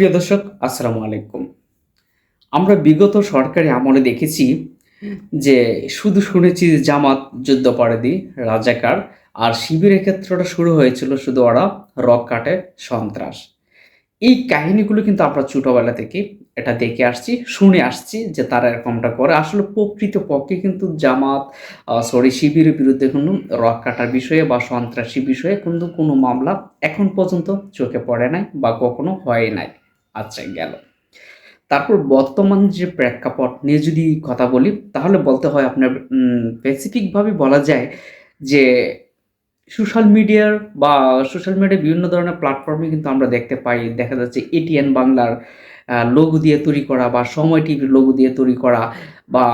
প্রিয় দর্শক, আসসালামু আলাইকুম। আমরা বিগত সরকারি আমলে দেখেছি যে শুধু শুনেছি জামাত যুদ্ধপরাধী রাজাকার, আর শিবিরের ক্ষেত্রটা শুরু হয়েছিল শুধু ওরা রক কাটে সন্ত্রাস। এই কাহিনীগুলো কিন্তু আমরা ছোটোবেলা থেকে এটা দেখে আসছি, শুনে আসছি যে তারা এরকমটা করে। আসলে প্রকৃত পক্ষে কিন্তু জামাত সরি শিবিরের বিরুদ্ধে কোনো রক কাটার বিষয়ে বা সন্ত্রাসী বিষয়ে কিন্তু কোনো মামলা এখন পর্যন্ত চোখে পড়ে নাই বা কখনো হয় নাই। আচ্ছা গেল। তারপর বর্তমান যে প্রেক্ষাপট নিয়ে যদি কথা বলি, তাহলে বলতে হয় আপনার স্পেসিফিকভাবে বলা যায় যে সোশ্যাল মিডিয়ার বা সোশ্যাল মিডিয়ার বিভিন্ন ধরনের প্ল্যাটফর্মে কিন্তু আমরা দেখতে পাই। দেখা যাচ্ছে এটিএন বাংলার লোগো দিয়ে তৈরি করা বা সময় টিভির লোগো দিয়ে তৈরি করা বা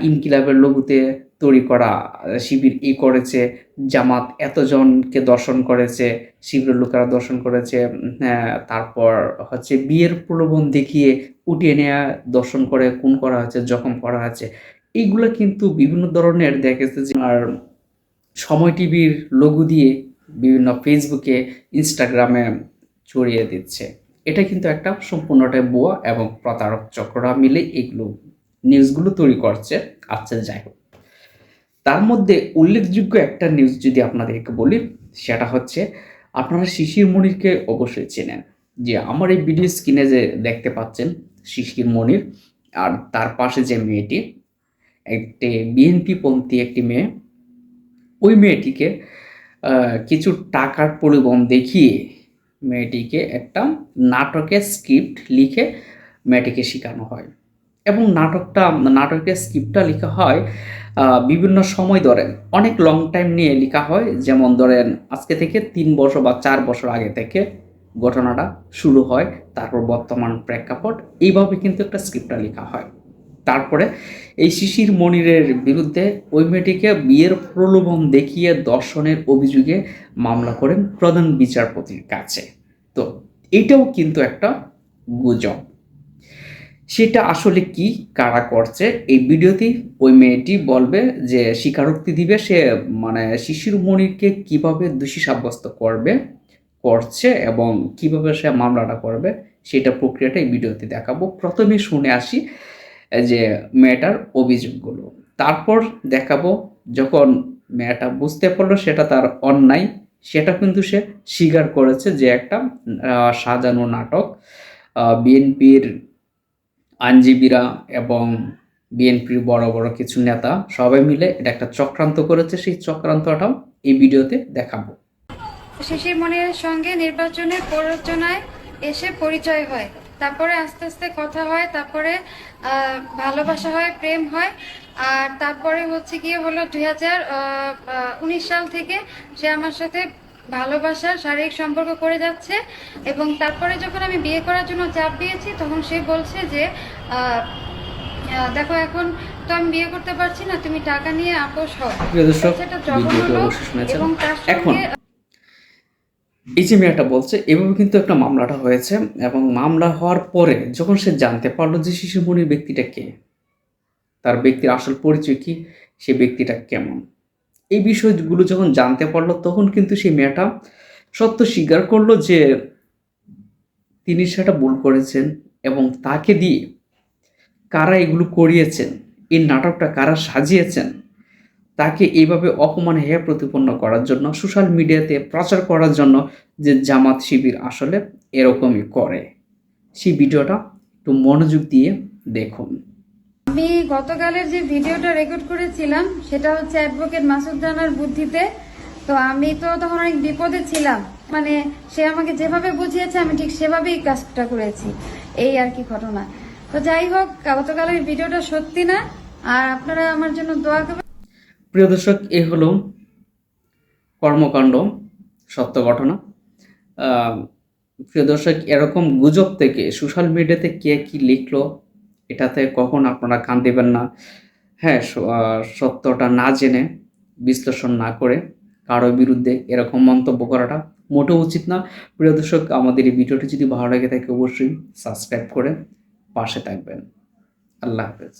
ইনকিলাবের লোগোতে তৈরি করা শিবির ই করেছে জামাত এতজনকে দর্শন করেছে শিবিরের লোকেরা দর্শন করেছে হ্যাঁ, তারপর হচ্ছে বিয়ের প্রলোভন দেখিয়ে উঠিয়ে নেওয়া দর্শন করে খুন করা হয়েছে জখম করা হয়েছে। এইগুলো কিন্তু বিভিন্ন ধরনের দেখেছে যে আর সময় টিভির লোগো দিয়ে বিভিন্ন ফেসবুকে ইনস্টাগ্রামে ছড়িয়ে দিচ্ছে। এটা কিন্তু একটা সম্পূর্ণটাই বোয়া এবং প্রতারক চক্ররা মিলে এগুলো নিউজগুলো তৈরি করছে। আচ্ছা যাই হোক। তার মধ্যে উল্লেখযোগ্য একটা নিউজ যদি আপনাদেরকে বলি, সেটা হচ্ছে আপনারা শিশির মনিরকে অবশ্যই চেনেন। যে আমার এই ভিডিও স্ক্রিনে যে দেখতে পাচ্ছেন শিশির মনির আর তার পাশে যে মেয়েটি, একটি বিএনপি পন্থী একটি মেয়ে, ওই মেয়েটিকে কিছু টাকার পরিবহন দেখিয়ে মেয়েটিকে একটা নাটকের স্ক্রিপ্ট লিখে মেয়েটিকে শেখানো হয়। এবং নাটকটা নাটকের স্ক্রিপ্টটা লেখা হয় বিভিন্ন সময় ধরেন। অনেক লং টাইম নিয়ে লেখা হয়। যেমন ধরেন, আজকে থেকে তিন বছর বা চার বছর আগে থেকে ঘটনাটা শুরু হয়, তারপর বর্তমান প্রেক্ষাপট। এইভাবে কিন্তু একটা স্ক্রিপ্টটা লেখা হয়। তারপরে এই শিশির মনিরের বিরুদ্ধে ওই মেয়েটিকে বিয়ের প্রলোভন দেখিয়ে দর্শনের অভিযোগে মামলা করেন প্রধান বিচারপতির কাছে। তো এটাও কিন্তু একটা গুজব। সেটা আসলে কি, কারা করছে? এই ভিডিওতে ওই মেয়েটি বলবে যে স্বীকারোক্তি দিবে, সে মানে শিশির মনিরকে কীভাবে দোষী সাব্যস্ত করবে, করছে এবং কীভাবে সে মামলাটা করবে, সেটা প্রক্রিয়াটা এই ভিডিওতে দেখাবো। প্রথমে শুনে আসি যে মেয়েটার অভিযোগগুলো। তারপর দেখাবো যখন মেয়েটা বুঝতে পারল সেটা তার অন্যায়, সেটা কিন্তু সে স্বীকার করেছে যে একটা সাজানো নাটক বিএনপির আইনজীবীরা এবং বিএনপির বড় বড় কিছু নেতা সবাই মিলে এটা একটা চক্রান্ত করেছে। সেই চক্রান্তটাও এই ভিডিওতে দেখাবো। শিশির মনিরের সঙ্গে নির্বাচনের প্ররোচনায় এসে পরিচয় হয়। তারপরে আস্তে আস্তে কথা হয়, তারপরে ভালোবাসা হয়, প্রেম হয়। আর তারপরে হচ্ছে গিয়ে হলো দুই হাজার উনিশ সাল থেকে সে আমার সাথে ভালোবাসার শারীরিক সম্পর্ক করে যাচ্ছে এবং তারপরে যখন আমি বিয়ে করার জন্য চাপ দিয়েছি তখন সে বলছে যে দেখো এখন তো আমি বিয়ে করতে পারছি না তুমি টাকা নিয়ে আপোষ হও। সেটা এবং তার সঙ্গে এই যে মেয়েটা বলছে এভাবে কিন্তু একটা মামলাটা হয়েছে এবং মামলা হওয়ার পরে যখন সে জানতে পারল যে শিশুমণির ব্যক্তিটা কে তার ব্যক্তির আসল পরিচয় কি সে ব্যক্তিটা কেমন? এই বিষয়গুলো যখন জানতে পারল, তখন কিন্তু সেই মেয়েটা সত্য স্বীকার করল যে তিনি সেটা ভুল করেছেন এবং তাকে দিয়ে কারা এগুলো করিয়েছেন, এই নাটকটা কারা সাজিয়েছেন, তাকে এইভাবে অপমান হেয়া প্রতিপন্ন করার জন্য, সোশ্যাল মিডিয়াতে প্রচার করার জন্য যে জামাত শিবির আসলে এরকমই করে। সেই ভিডিওটা একটু মনোযোগ দিয়ে দেখুন। আমি গতকালের যে ভিডিওটা রেকর্ড করেছিলাম, সেটা হচ্ছে অ্যাডভোকেট মাসুদ রানার বুদ্ধিতে। তো আমি তো তখন অনেক বিপদে ছিলাম। মানে সে আমাকে যেভাবে বুঝিয়েছে, আমি ঠিক সেভাবেই কাজটা করেছি। এই আর কি ঘটনা। তো যাই হোক গতকালের ভিডিওটা সত্যি না। আর আপনারা আমার জন্য দোয়া করবেন। প্রিয় দর্শক, এ হলো কর্মকাণ্ড, সত্য ঘটনা। প্রিয় দর্শক, এরকম গুজব থেকে সোশ্যাল মিডিয়াতে কে কি লিখলো এটাতে কখন আপনারা কান দেবেন না? হ্যাঁ সত্যটা না জেনে বিশ্লেষণ না করে কারও বিরুদ্ধে এরকম মন্তব্য করাটা মোটেও উচিত না। প্রিয় দর্শক, আমাদের এই ভিডিওটি যদি ভালো লাগে থাকে, অবশ্যই সাবস্ক্রাইব করে পাশে থাকবেন। আল্লাহ হাফেজ।